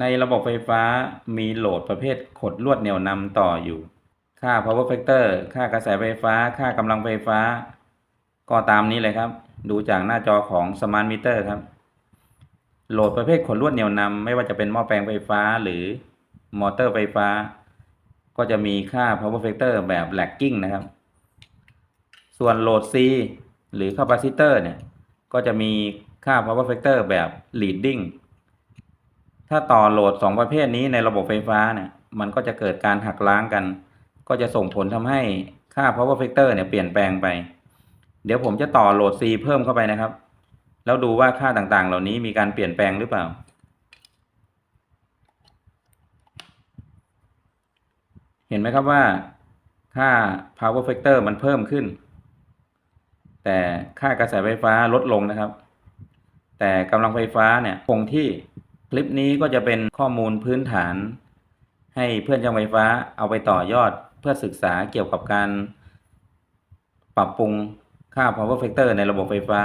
ในระบบไฟฟ้ามีโหลดประเภทขดลวดเหนี่ยวนำต่ออยู่ ค่า power factor ค่ากระแสไฟฟ้า ค่ากำลังไฟฟ้า ก็ตามนี้เลยครับ ดูจากหน้าจอของ smart meter ครับ โหลดประเภทขดลวดเหนี่ยวนำไม่ว่าจะเป็นหม้อแปลงไฟฟ้าหรือมอเตอร์ไฟฟ้า ก็จะมีค่า power factor แบบ lagging นะครับ ส่วนโหลด C หรือ capacitor เนี่ย ก็จะมีค่า power factor แบบ leading ถ้าต่อโหลด 2 ประเภทนี้ในระบบไฟฟ้าเนี่ยมันก็จะเกิดการหักล้างกัน ก็จะส่งผลทำให้ค่า power factor เนี่ยเปลี่ยนแปลงไป เดี๋ยวผมจะต่อโหลด C เพิ่มเข้าไปนะครับ แล้วดูว่าค่าต่างๆ เหล่านี้มีการเปลี่ยนแปลงหรือเปล่า เห็นไหมครับว่าค่า power factor มันเพิ่มขึ้น แต่ค่ากระแสไฟฟ้าลดลงนะครับ แต่กำลังไฟฟ้าเนี่ยคงที่ คลิปนี้ก็จะเป็นข้อมูลพื้นฐาน ให้เพื่อนช่างไฟฟ้าเอาไปต่อยอดเพื่อศึกษาเกี่ยวกับการ ปรับปรุงค่า power factor ในระบบไฟฟ้า